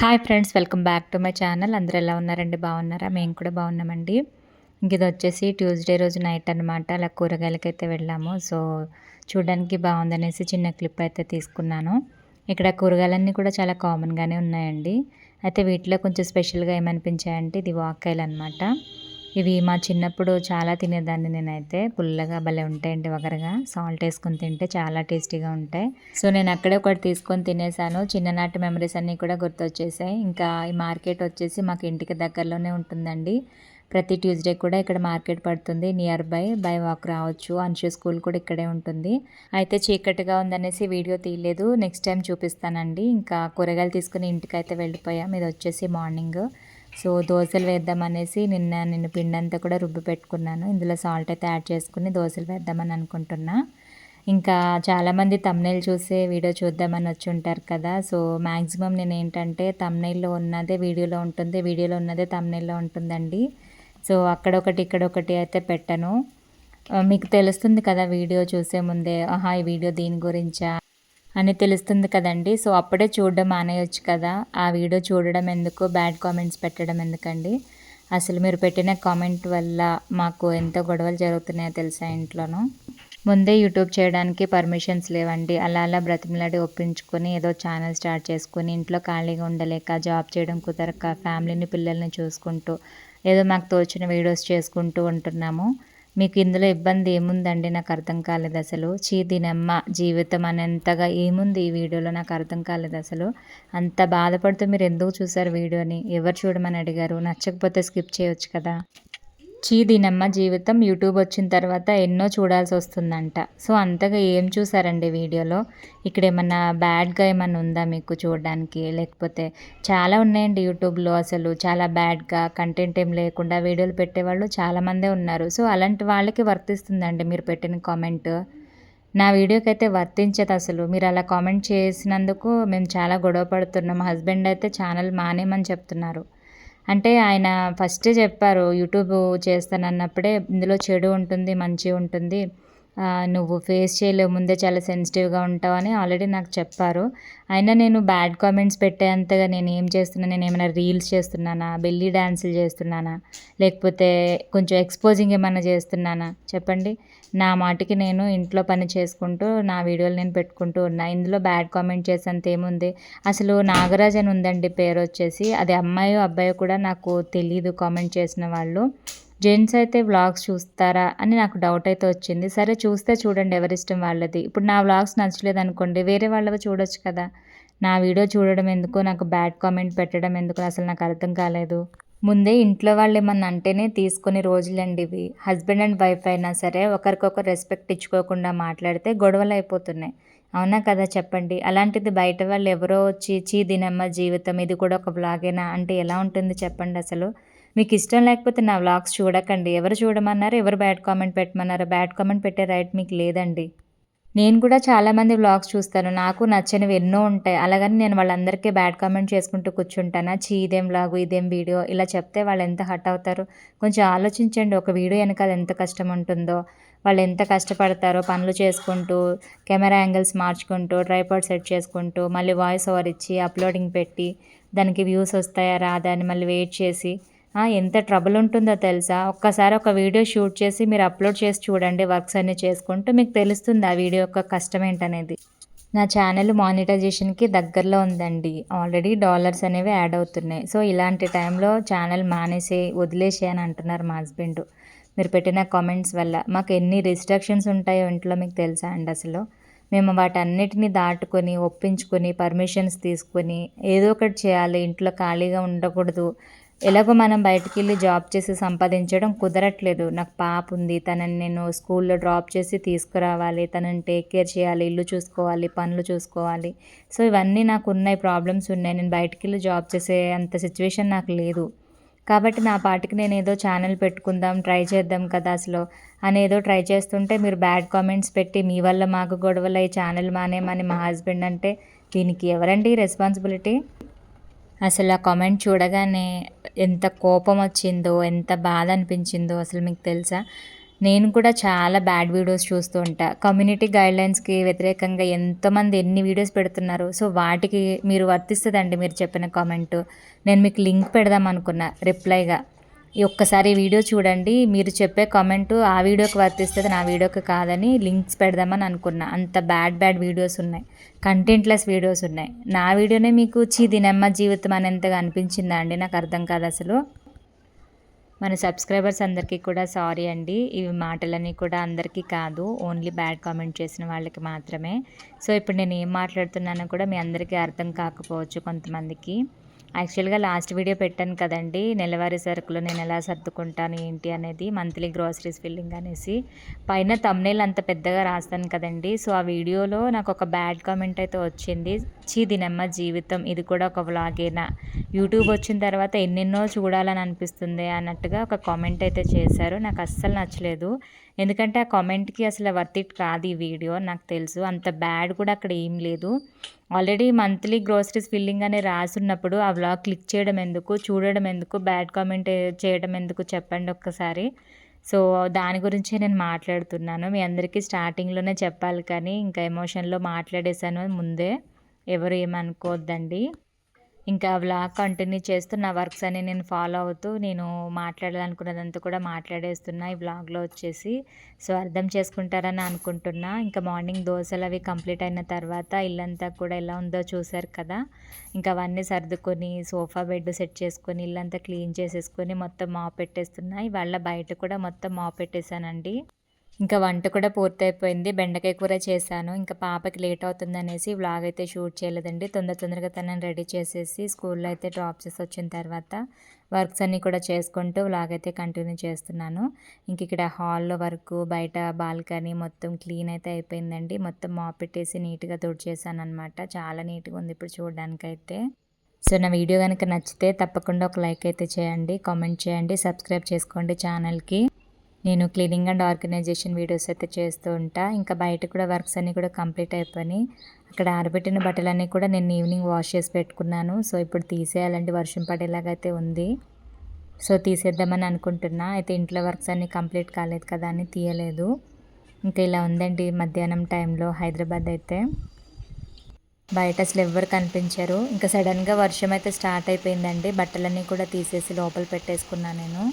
Hi friends welcome back to my channel. అందరూ ఎలా ఉన్నారండి? బాగున్నారా? మేము కూడా బాగున్నామండి. ఇంక ఇది వచ్చేసి ట్యూస్డే రోజు నైట్ అనమాట అలా కూరగాయలకైతే వెళ్ళాము. సో చూడడానికి బాగుందనేసి చిన్న క్లిప్ అయితే తీసుకున్నాను. ఇక్కడ కూరగాయలన్నీ కూడా చాలా కామన్గానే ఉన్నాయండి. అయితే వీటిలో కొంచెం స్పెషల్గా ఏమనిపించాయంటే ఇది వాకాయలు అనమాట ఇవి మా చిన్నప్పుడు చాలా తినేదాన్ని నేనైతే. పుల్లగా భలే ఉంటాయండి వగరగా. సాల్ట్ వేసుకొని తింటే చాలా టేస్టీగా ఉంటాయి. సో నేను అక్కడే ఒకటి తీసుకొని తినేసాను. చిన్ననాటి మెమరీస్ అన్నీ కూడా గుర్తొచ్చేసాయి. ఇంకా ఈ మార్కెట్ వచ్చేసి మాకు ఇంటికి దగ్గరలోనే ఉంటుందండి. ప్రతి ట్యూస్డే కూడా ఇక్కడ మార్కెట్ పడుతుంది. నియర్ బై బై వాక్ రావచ్చు. అన్షు స్కూల్ కూడా ఇక్కడే ఉంటుంది. అయితే చీకటిగా ఉందనేసి వీడియో తీయలేదు. నెక్స్ట్ టైం చూపిస్తానండి. ఇంకా కూరగాయలు తీసుకుని ఇంటికి అయితే వెళ్ళిపోయాం. ఇది వచ్చేసి మార్నింగ్. సో దోశలు వేద్దామనేసి నిన్న నిన్ను పిండి అంతా కూడా రుబ్బి పెట్టుకున్నాను. ఇందులో సాల్ట్ అయితే యాడ్ చేసుకుని దోశలు వేద్దామని అనుకుంటున్నా. ఇంకా చాలామంది తమ్నైల్ చూసే వీడియో చూద్దామని వచ్చి ఉంటారు కదా. సో మ్యాక్సిమం నేను ఏంటంటే తమ్నైల్లో ఉన్నదే వీడియోలో ఉంటుంది వీడియోలో ఉన్నదే తమ్నైల్లో ఉంటుందండి. సో అక్కడొకటి ఇక్కడొకటి అయితే పెట్టను. మీకు తెలుస్తుంది కదా వీడియో చూసే ముందే ఆహా ఈ వీడియో దీని గురించా? అని తెలుస్తుంది కదండి. సో అప్పుడే చూడడం మానేయచ్చు కదా. ఆ వీడియో చూడడం ఎందుకు? బ్యాడ్ కామెంట్స్ పెట్టడం ఎందుకండి? అసలు మీరు పెట్టిన కామెంట్ వల్ల మాకు ఎంతో గొడవలు జరుగుతున్నాయో తెలుసా ఇంట్లోనూ? ముందే యూట్యూబ్ చేయడానికి పర్మిషన్స్ లేవండి. అలా అలా బ్రతిమలాడి ఒప్పించుకొని ఏదో ఛానల్ స్టార్ట్ చేసుకుని ఇంట్లో ఖాళీగా ఉండలేక జాబ్ చేయడం కుదరక ఫ్యామిలీని పిల్లల్ని చూసుకుంటూ ఏదో మాకు తోచిన వీడియోస్ చేసుకుంటూ ఉంటున్నాము. మీకు ఇందులో ఇబ్బంది ఏముందండి? నాకు అర్థం కాలేదు అసలు. చీ దీనమ్మ జీవితం అనేంతగా ఏముంది ఈ వీడియోలో? నాకు అర్థం కాలేదు అసలు. అంత బాధపడుతూ మీరు ఎందుకు చూసారు వీడియోని? ఎవరు చూడమని అడిగారు? నచ్చకపోతే స్కిప్ చేయొచ్చు కదా? చీదినమ్మ జీవితం యూట్యూబ్ వచ్చిన తర్వాత ఎన్నో చూడాల్సి వస్తుందంట. సో అంతగా ఏం చూసారండి వీడియోలో? ఇక్కడ ఏమన్నా బ్యాడ్గా ఏమన్నా ఉందా మీకు చూడడానికి? లేకపోతే చాలా ఉన్నాయండి యూట్యూబ్లో అసలు. చాలా బ్యాడ్గా కంటెంట్ ఏం లేకుండా వీడియోలు పెట్టేవాళ్ళు చాలామందే ఉన్నారు. సో అలాంటి వాళ్ళకి వర్తిస్తుందండి మీరు పెట్టిన కామెంట్? నా వీడియోకి అయితే వర్తించదు అసలు. మీరు అలా కామెంట్ చేసినందుకు మేము చాలా గొడవ పడుతున్నాం. హస్బెండ్ అయితే ఛానల్ మానేమని చెప్తున్నారు. అంటే ఆయన ఫస్టే చెప్పారు యూట్యూబ్ చేస్తానన్నప్పుడే ఇందులో చెడు ఉంటుంది మంచి ఉంటుంది. నువ్వు ఫేస్ చేయలేవు ముందే చాలా సెన్సిటివ్గా ఉంటావు అని ఆల్రెడీ నాకు చెప్పారు. అయినా నేను బ్యాడ్ కామెంట్స్ పెట్టేంతగా నేను ఏం చేస్తున్నా నేను ఏమైనా రీల్స్ చేస్తున్నానా బెల్లీ డ్యాన్సులు చేస్తున్నానా లేకపోతే కొంచెం ఎక్స్పోజింగ్ ఏమైనా చేస్తున్నానా? చెప్పండి. నా మాటికి నేను ఇంట్లో పని చేసుకుంటూ నా వీడియోలు నేను పెట్టుకుంటూ ఉన్నా. ఇందులో బ్యాడ్ కామెంట్ చేసేంత ఏముంది? అసలు నాగరాజ్ అని ఉందండి పేరు వచ్చేసి. అది అమ్మాయో అబ్బాయో కూడా నాకు తెలియదు కామెంట్ చేసిన వాళ్ళు. జెంట్స్ అయితే వ్లాగ్స్ చూస్తారా అని నాకు డౌట్ అయితే వచ్చింది. సరే చూస్తే చూడండి ఎవరిష్టం వాళ్ళది. ఇప్పుడు నా వ్లాగ్స్ నచ్చలేదు అనుకోండి వేరే వాళ్ళవి చూడొచ్చు కదా. నా వీడియో చూడడం ఎందుకు? నాకు బ్యాడ్ కామెంట్ పెట్టడం ఎందుకు? అసలు నాకు అర్థం కాలేదు. ముందే ఇంట్లో వాళ్ళు ఏమన్నా అంటేనే తీసుకునే రోజులండి ఇవి. హస్బెండ్ అండ్ వైఫ్ అయినా సరే ఒకరికొకరు రెస్పెక్ట్ ఇచ్చుకోకుండా మాట్లాడితే గొడవలు అయిపోతున్నాయి. అవునా కదా చెప్పండి. అలాంటిది బయట వాళ్ళు ఎవరో వచ్చి చీ దినమ్మ జీవితం ఇది కూడా ఒక బ్లాగేనా అంటే ఎలా ఉంటుంది చెప్పండి అసలు? మీకు ఇష్టం లేకపోతే నా వ్లాగ్స్ చూడకండి. ఎవరు చూడమన్నారు ఎవరు బ్యాడ్ కామెంట్ పెట్టమన్నారు? బ్యాడ్ కామెంట్ పెట్టే రైట్ మీకు లేదండి. నేను కూడా చాలామంది వ్లాగ్స్ చూస్తాను. నాకు నచ్చనివి ఎన్నో ఉంటాయి. అలాగని నేను వాళ్ళందరికీ బ్యాడ్ కామెంట్ చేసుకుంటూ కూర్చుంటానా. చీ ఇదేం వ్లాగు ఇదేం వీడియో ఇలా చెప్తే వాళ్ళు ఎంత హట్ అవుతారు? కొంచెం ఆలోచించండి. ఒక వీడియో వెనకాల ఎంత కష్టం ఉంటుందో వాళ్ళు ఎంత కష్టపడతారో పనులు చేసుకుంటూ కెమెరా యాంగిల్స్ మార్చుకుంటూ ట్రైపాడ్ సెట్ చేసుకుంటూ మళ్ళీ వాయిస్ ఓవర్ ఇచ్చి అప్లోడింగ్ పెట్టి దానికి వ్యూస్ వస్తాయా రాదా అని మళ్ళీ వెయిట్ చేసి ఎంత ట్రబుల్ ఉంటుందో తెలుసా? ఒక్కసారి ఒక వీడియో షూట్ చేసి మీరు అప్లోడ్ చేసి చూడండి వర్క్స్ అన్నీ చేసుకుంటూ మీకు తెలుస్తుంది ఆ వీడియో యొక్క కష్టం ఏంటనేది. నా ఛానల్ మానిటైజేషన్కి దగ్గరలో ఉందండి. ఆల్రెడీ డాలర్స్ అనేవి యాడ్ అవుతున్నాయి. సో ఇలాంటి టైంలో ఛానల్ మానేసి వదిలేసి అని అంటున్నారు మా హస్బెండ్ మీరు పెట్టిన కామెంట్స్ వల్ల. మాకు ఎన్ని రిస్ట్రిక్షన్స్ ఉంటాయో ఇంట్లో మీకు తెలుసా అండి అసలు? మేము వాటన్నిటిని దాటుకొని ఒప్పించుకొని పర్మిషన్స్ తీసుకొని ఏదో ఒకటి చేయాలి. ఇంట్లో ఖాళీగా ఉండకూడదు. ఎలాగో మనం బయటికి వెళ్ళి జాబ్ చేసి సంపాదించడం కుదరట్లేదు. నాకు పాప ఉంది. తనని నేను స్కూల్లో డ్రాప్ చేసి తీసుకురావాలి. తనని టేక్ కేర్ చేయాలి. ఇల్లు చూసుకోవాలి. పనులు చూసుకోవాలి. సో ఇవన్నీ నాకు ఉన్నాయి. ప్రాబ్లమ్స్ ఉన్నాయి. నేను బయటికి వెళ్ళి జాబ్ చేసే అంత సిచ్యువేషన్ నాకు లేదు. కాబట్టి నా పాటికి నేను ఏదో ఛానల్ పెట్టుకుందాం ట్రై చేద్దాం కదా అసలు. అనేదో ట్రై చేస్తుంటే మీరు బ్యాడ్ కామెంట్స్ పెట్టి మీ వల్ల మాకు గొడవలు ఈ ఛానల్ మానేమని మా హస్బెండ్ అంటే దీనికి ఎవరండి రెస్పాన్సిబిలిటీ? అసలు ఆ కామెంట్ చూడగానే ఎంత కోపం వచ్చిందో ఎంత బాధ అనిపించిందో అసలు మీకు తెలుసా? నేను కూడా చాలా బ్యాడ్ వీడియోస్ చూస్తూ ఉంటా. కమ్యూనిటీ గైడ్లైన్స్కి వ్యతిరేకంగా ఎంతోమంది ఎన్ని వీడియోస్ పెడుతున్నారు? సో వాటికి మీరు వర్తిస్తుందండి మీరు చెప్పిన కామెంట్ నేను మీకు లింక్ పెడదాం అనుకున్నా రిప్లైగా ఒక్కసారి వీడియో చూడండి. మీరు చెప్పే కామెంట్ ఆ వీడియోకి వర్తిస్తుంది నా వీడియోకి కాదని లింక్స్ పెడదామని అనుకున్నా. అంత బ్యాడ్ బ్యాడ్ వీడియోస్ ఉన్నాయి. కంటెంట్లెస్ వీడియోస్ ఉన్నాయి. నా వీడియోనే మీకు చీ నెమ్మ జీవితం అనేంతగా అనిపించిందా అండి? నాకు అర్థం కాదు అసలు. మన సబ్స్క్రైబర్స్ అందరికీ కూడా సారీ అండి. ఇవి మాటలన్నీ కూడా అందరికీ కాదు. ఓన్లీ బ్యాడ్ కామెంట్ చేసిన వాళ్ళకి మాత్రమే. సో ఇప్పుడు నేను ఏం మాట్లాడుతున్నానో కూడా మీ అందరికీ అర్థం కాకపోవచ్చు కొంతమందికి. యాక్చువల్గా లాస్ట్ వీడియో పెట్టాను కదండి నెలవారీ సరుకులు నేను ఎలా సర్దుకుంటాను ఏంటి అనేది మంత్లీ గ్రోసరీస్ ఫిల్లింగ్ అనేసి. పైన తమ్నేల్ అంత పెద్దగా రాస్తాను కదండి సో ఆ వీడియోలో నాకు ఒక బ్యాడ్ కామెంట్ అయితే వచ్చింది. చీదినమ్మ జీవితం ఇది కూడా ఒక వ్లాగేనా? యూట్యూబ్ వచ్చిన తర్వాత ఎన్నెన్నో చూడాలని అనిపిస్తుంది అన్నట్టుగా ఒక కామెంట్ అయితే చేశారు. నాకు అస్సలు నచ్చలేదు. ఎందుకంటే ఆ కామెంట్కి అసలు వర్త్ ఇట్ కాదు ఈ వీడియో నాకు తెలుసు. అంత బ్యాడ్ కూడా అక్కడ ఏం లేదు. ఆల్రెడీ మంత్లీ గ్రోసరీస్ ఫిల్లింగ్ అనే రాసున్నప్పుడు ఆ వ్లాగ్ క్లిక్ చేయడం ఎందుకు చూడడం ఎందుకు బ్యాడ్ కామెంట్ చేయడం ఎందుకు చెప్పండి ఒక్కసారి. సో దాని గురించే నేను మాట్లాడుతున్నాను. మీ అందరికీ స్టార్టింగ్లోనే చెప్పాలి కానీ ఇంకా ఎమోషన్లో మాట్లాడేశాను ముందే. ఎవరు ఏమనుకోవద్దండి. ఇంకా వ్లాగ్ కంటిన్యూ చేస్తూ నా వర్క్స్ అన్ని నేను ఫాలో అవుతూ నేను మాట్లాడాలనుకున్నదంతా కూడా మాట్లాడేస్తున్నా ఈ వ్లాగ్లో వచ్చేసి. సో అర్థం చేసుకుంటారని అనుకుంటున్నా. ఇంకా మార్నింగ్ దోశలు అవి కంప్లీట్ అయిన తర్వాత ఇల్లంతా కూడా ఎలా ఉందో చూశారు కదా. ఇంకా అవన్నీ సర్దుకొని సోఫా బెడ్ సెట్ చేసుకొని ఇల్లంతా క్లీన్ చేసేసుకొని మొత్తం మాప్ పెట్టేస్తున్నా. ఇవాళ బయట కూడా మొత్తం మాప్ పెట్టేశానండి. ఇంకా వంట కూడా పూర్తయిపోయింది. బెండకాయ కూర చేశాను. ఇంకా పాపకి లేట్ అవుతుంది అనేసి వ్లాగ్ అయితే షూట్ చేయలేదండి. తొందర తొందరగా తనని రెడీ చేసేసి స్కూల్లో అయితే డ్రాప్ చేసి వచ్చిన తర్వాత వర్క్స్ అన్నీ కూడా చేసుకుంటూ వ్లాగ్ అయితే కంటిన్యూ చేస్తున్నాను. ఇంక ఇక్కడ హాల్లో వరకు బయట బాల్కనీ మొత్తం క్లీన్ అయితే అయిపోయిందండి. మొత్తం మాపెట్టేసి నీట్గా నీట్గా తుడిచేసాను అనమాట చాలా నీట్గా ఉంది ఇప్పుడు చూడడానికైతే. సో నా వీడియో కనుక నచ్చితే తప్పకుండా ఒక లైక్ అయితే చేయండి కామెంట్ చేయండి సబ్స్క్రైబ్ చేసుకోండి ఛానల్కి. నేను క్లీనింగ్ అండ్ ఆర్గనైజేషన్ వీడియోస్ అయితే చేస్తూ ఉంటా. ఇంకా బయట కూడా వర్క్స్ అన్నీ కూడా కంప్లీట్ అయిపోయినాయి. అక్కడ ఆరబెట్టిన బట్టలన్నీ కూడా నేను ఈవినింగ్ వాష్ చేసి పెట్టుకున్నాను. సో ఇప్పుడు తీసేయాలంటే వర్షం పడేలాగైతే ఉంది. సో తీసేద్దామని అనుకుంటున్నా. అయితే ఇంట్లో వర్క్స్ అన్నీ కంప్లీట్ కాలేదు కదా అని తీయలేదు. ఇంకా ఇలా ఉందండి మధ్యాహ్నం టైంలో హైదరాబాద్ అయితే. బయట అసలు ఎవ్వరు కనిపించారు. ఇంకా సడన్గా వర్షం అయితే స్టార్ట్ అయిపోయిందండి. బట్టలన్నీ కూడా తీసేసి లోపల పెట్టేసుకున్నాను నేను.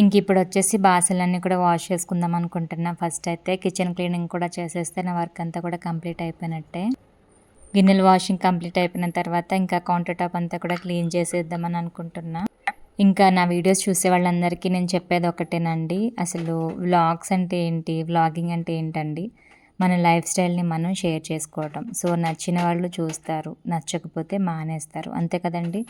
ఇంక ఇప్పుడు వచ్చేసి బాసలన్నీ కూడా వాష్ చేసుకుందాం అనుకుంటున్నా. ఫస్ట్ అయితే కిచెన్ క్లీనింగ్ కూడా చేసేస్తే నా వర్క్ అంతా కూడా కంప్లీట్ అయిపోయినట్టే. గిన్నెలు వాషింగ్ కంప్లీట్ అయిపోయిన తర్వాత ఇంకా కౌంటర్ టాప్ అంతా కూడా క్లీన్ చేసేద్దామని అనుకుంటున్నా. ఇంకా నా వీడియోస్ చూసే వాళ్ళందరికీ నేను చెప్పేది ఒకటేనండి. అసలు వ్లాగ్స్ అంటే ఏంటి? వ్లాగింగ్ అంటే ఏంటండి? మన లైఫ్ స్టైల్ని మనం షేర్ చేసుకోవటం. సో నచ్చిన వాళ్ళు చూస్తారు నచ్చకపోతే మానేస్తారు. అంతే కదండి?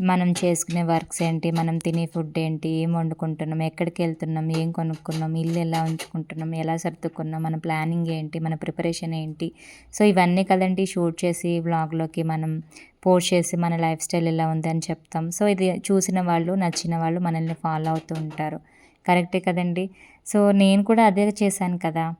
మనం చేసుకునే వర్క్స్ ఏంటి? మనం తినే ఫుడ్ ఏంటి? ఏం వండుకుంటున్నాం? ఎక్కడికి వెళ్తున్నాం? ఏం కొనుక్కున్నాం? ఇల్లు ఎలా ఉంచుకుంటున్నాం? ఎలా సర్దుకున్నాం? మన ప్లానింగ్ ఏంటి? మన ప్రిపరేషన్ ఏంటి? సో ఇవన్నీ కదండి షూట్ చేసి వ్లాగ్లోకి మనం పోస్ట్ చేసి మన లైఫ్ స్టైల్ ఎలా ఉంది అని చెప్తాం. సో ఇది చూసిన వాళ్ళు నచ్చిన వాళ్ళు మనల్ని ఫాలో అవుతూ ఉంటారు. కరెక్టే కదండి? సో నేను కూడా అదే చేశాను కదా?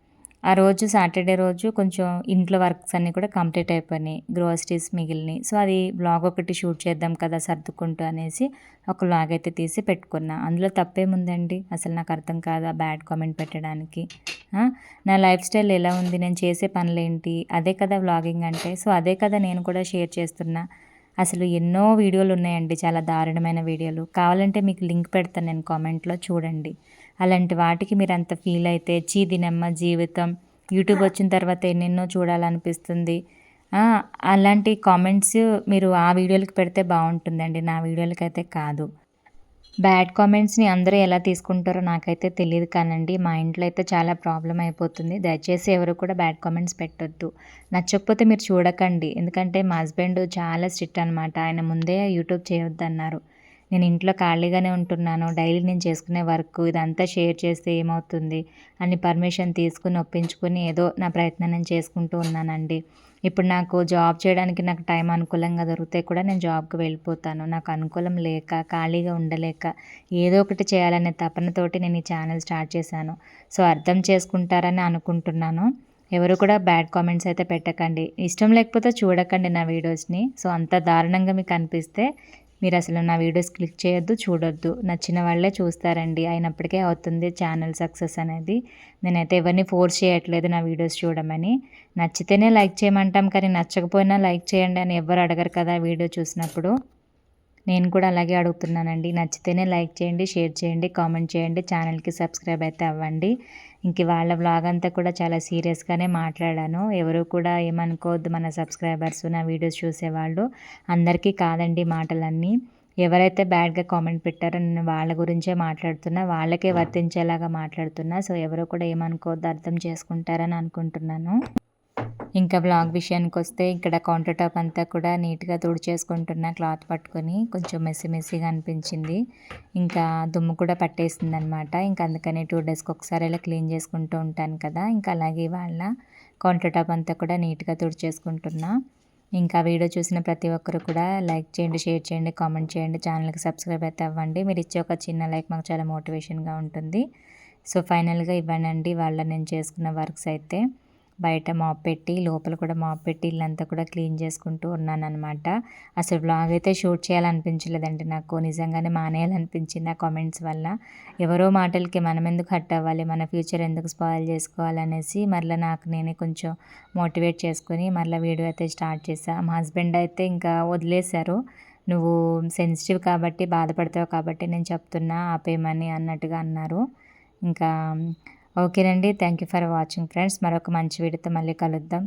ఆ రోజు సాటర్డే రోజు కొంచెం ఇంట్లో వర్క్స్ అన్నీ కూడా కంప్లీట్ అయిపోయినాయి గ్రోసరీస్ మిగిలినాయి. సో అది బ్లాగ్ ఒకటి షూట్ చేద్దాం కదా సర్దుకుంటూ అనేసి ఒక బ్లాగ్ అయితే తీసి పెట్టుకున్నా. అందులో తప్పేముందండి? అసలు నాకు అర్థం కాదా బ్యాడ్ కామెంట్ పెట్టడానికి? నా లైఫ్ స్టైల్ ఎలా ఉంది? నేను చేసే పనులు ఏంటి అదే కదా వ్లాగింగ్ అంటే. సో అదే కదా నేను కూడా షేర్ చేస్తున్నా. అసలు ఎన్నో వీడియోలు ఉన్నాయండి. చాలా దారుణమైన వీడియోలు. కావాలంటే మీకు లింక్ పెడతాను నేను కామెంట్లో. చూడండి. అలాంటి వాటికి మీరు అంత ఫీల్ అయితే చీదినమ్మ జీవితం యూట్యూబ్ వచ్చిన తర్వాత ఎన్నెన్నో చూడాలనిపిస్తుంది. అలాంటి కామెంట్స్ మీరు ఆ వీడియోలకి పెడితే బాగుంటుందండి. నా వీడియోలకైతే అయితే కాదు బ్యాడ్ కామెంట్స్ని అందరూ ఎలా తీసుకుంటారో నాకైతే తెలియదు కానండి. మా ఇంట్లో అయితే చాలా ప్రాబ్లం అయిపోతుంది. దయచేసి ఎవరు కూడా బ్యాడ్ కామెంట్స్ పెట్టొద్దు. నచ్చకపోతే మీరు చూడకండి. ఎందుకంటే మా హస్బెండ్ చాలా స్ట్రిక్ట్ అనమాట ఆయన ముందే యూట్యూబ్ చేయొద్దన్నారు. అన్నారు నేను ఇంట్లో ఖాళీగానే ఉంటున్నాను డైలీ నేను చేసుకునే వర్క్ ఇదంతా షేర్ చేస్తే ఏమవుతుంది? అని పర్మిషన్ తీసుకుని ఒప్పించుకొని ఏదో నా ప్రయత్నం నేను చేసుకుంటూ ఉన్నానండి. ఇప్పుడు నాకు జాబ్ చేయడానికి నాకు టైం అనుకూలంగా దొరికితే కూడా నేను జాబ్కి వెళ్ళిపోతాను. నాకు అనుకూలం లేక ఖాళీగా ఉండలేక ఏదో ఒకటి చేయాలనే తపనతోటి నేను ఈ ఛానల్ స్టార్ట్ చేశాను. సో అర్థం చేసుకుంటారని అనుకుంటున్నాను. ఎవరు కూడా బ్యాడ్ కామెంట్స్ అయితే పెట్టకండి. ఇష్టం లేకపోతే చూడకండి నా వీడియోస్ని. సో అంత దారుణంగా మీకు అనిపిస్తే మీరు అసలు నా వీడియోస్ క్లిక్ చేయొద్దు చూడొద్దు. నచ్చిన వాళ్ళే చూస్తారండి. అయినప్పటికీ అవుతుంది ఛానల్ సక్సెస్ అనేది. నేనైతే ఎవరిని ఫోర్స్ చేయట్లేదు నా వీడియోస్ చూడమని. నచ్చితేనే లైక్ చేయమంటాం కానీ నచ్చకపోయినా లైక్ చేయండి అని ఎవరు అడగరు కదా వీడియో చూసినప్పుడు. నేను కూడా అలాగే అడుగుతున్నానండి. నచ్చితేనే లైక్ చేయండి షేర్ చేయండి కామెంట్ చేయండి. ఛానల్కి సబ్స్క్రైబ్ అయితే అవ్వండి. ఇంక వాళ్ళ బ్లాగ్ అంతా కూడా చాలా సీరియస్గానే మాట్లాడాను. ఎవరు కూడా ఏమనుకోవద్దు మన సబ్స్క్రైబర్స్ నా వీడియోస్ చూసేవాళ్ళు. అందరికీ కాదండి మాటలన్నీ. ఎవరైతే బ్యాడ్గా కామెంట్ పెట్టారో నేను వాళ్ళ గురించే మాట్లాడుతున్నా. వాళ్ళకే వర్తించేలాగా మాట్లాడుతున్నా. సో ఎవరు కూడా ఏమనుకోవద్దు అర్థం చేసుకుంటారని అనుకుంటున్నాను. ఇంకా బ్లాగ్ విషయానికి వస్తే ఇక్కడ కౌంటర్ టాప్ అంతా కూడా నీట్గా తుడిచేసుకుంటున్న క్లాత్ పట్టుకొని కొంచెం మెస్సి మెస్సిగా అనిపించింది. ఇంకా దుమ్ము కూడా పట్టేసింది అనమాట ఇంకా అందుకని టూ డేస్కి ఒకసారి ఇలా క్లీన్ చేసుకుంటూ ఉంటాను కదా. ఇంకా అలాగే వాళ్ళ కౌంటర్ టాప్ అంతా కూడా నీట్గా తుడిచేసుకుంటున్నా. ఇంకా వీడియో చూసిన ప్రతి ఒక్కరు కూడా లైక్ చేయండి షేర్ చేయండి కామెంట్ చేయండి. ఛానల్కి సబ్స్క్రైబ్ అయితే అవ్వండి. మీరు ఇచ్చే ఒక చిన్న లైక్ మాకు చాలా మోటివేషన్గా ఉంటుంది. సో ఫైనల్గా ఇవ్వనండి వాళ్ళ నేను చేసుకున్న వర్క్స్ అయితే. బయట మాప్ పెట్టి లోపల కూడా మాప్ పెట్టి ఇల్లంతా కూడా క్లీన్ చేసుకుంటూ ఉన్నాను అనమాట అసలు బ్లాగ్ అయితే షూట్ చేయాలనిపించలేదండి నాకు. నిజంగానే మానేయాలనిపించింది ఆ కామెంట్స్ వల్ల. ఎవరో మాటలకి మనం ఎందుకు హట్ అవ్వాలి? మన ఫ్యూచర్ ఎందుకు స్పాయిల్ చేసుకోవాలనేసి మరలా నాకు నేనే కొంచెం మోటివేట్ చేసుకొని మరలా వీడియో అయితే స్టార్ట్ చేశాను మా హస్బెండ్ అయితే ఇంకా వదిలేశారు. నువ్వు సెన్సిటివ్ కాబట్టి బాధపడతావు కాబట్టి నేను చెప్తున్నా ఆపేయమని అన్నట్టుగా అన్నారు. ఇంకా ఓకేనండి. Thank you for watching friends. మరొక మంచి వీడియోతో మళ్ళీ కలుద్దాం.